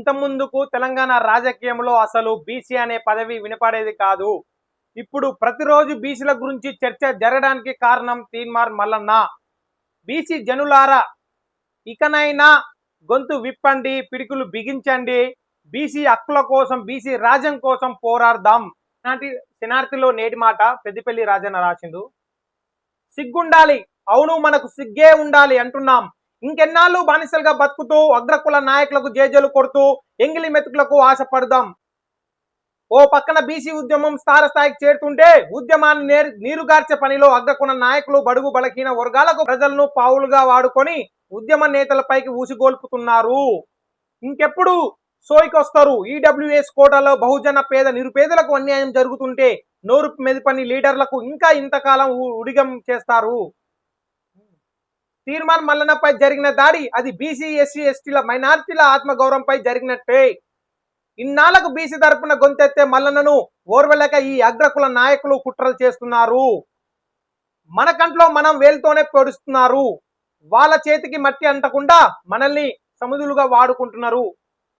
ఇంతకుముందుకు తెలంగాణ రాజకీయంలో అసలు బీసీ అనే పదవి వినపడేది కాదు. ఇప్పుడు ప్రతిరోజు బీసీల గురించి చర్చ జరగడానికి కారణం తీన్మార్ మల్లన్న. బీసీ జనులారా ఇకనైనా గొంతు విప్పండి పిడికులు బిగించండి. బీసీ హక్కుల కోసం బీసీ రాజ్యం కోసం పోరాడదాం. నాటి శనార్థిలో నేటి మాట పెద్దపల్లి రాజన్న రాసిండు. సిగ్గుండాలి. అవును మనకు సిగ్గే ఉండాలి అంటున్నాం. ఇంకెన్నాళ్ళు బానిసలుగా బతుకుతూ అగ్రకుల నాయకులకు జేజలు కొడుతూ ఎంగిలి మెతుకులకు ఆశపడదాం. ఓ పక్కన బీసీ ఉద్యమం స్థార స్థాయికి చేరుతుంటే ఉద్యమాన్ని నేర్- నీరుగార్చే పనిలో అగ్రకుల నాయకులు బడుగు బలహీన వర్గాలకు ప్రజలను పావులుగా వాడుకొని ఉద్యమ నేతలపైకి ఊసిగోల్పుతున్నారు. ఇంకెప్పుడు సోయికొస్తారు ఈడబ్ల్యూఎస్ కోటాలో బహుజన పేద నిరుపేదలకు అన్యాయం జరుగుతుంటే నోరు మెదిపని లీడర్లకు ఇంకా ఇంతకాలం ఉడిగం చేస్తారు. తీర్మాన్ మల్లన్నపై జరిగిన దాడి అది బీసీ ఎస్సీ ఎస్టీల మైనార్టీల ఆత్మగౌరవంపై జరిగినట్టే. ఇన్నాళ్ళకు బీసీ తరపున గొంతెత్తే మల్లన్నను ఓర్వలేక ఈ అగ్రకుల నాయకులు కుట్రలు చేస్తున్నారు. మన కంట్లో మనం వేలుతోనే పొడుస్తున్నారు. వాళ్ళ చేతికి మట్టి అంటకుండా మనల్ని సముదులుగా వాడుకుంటున్నారు.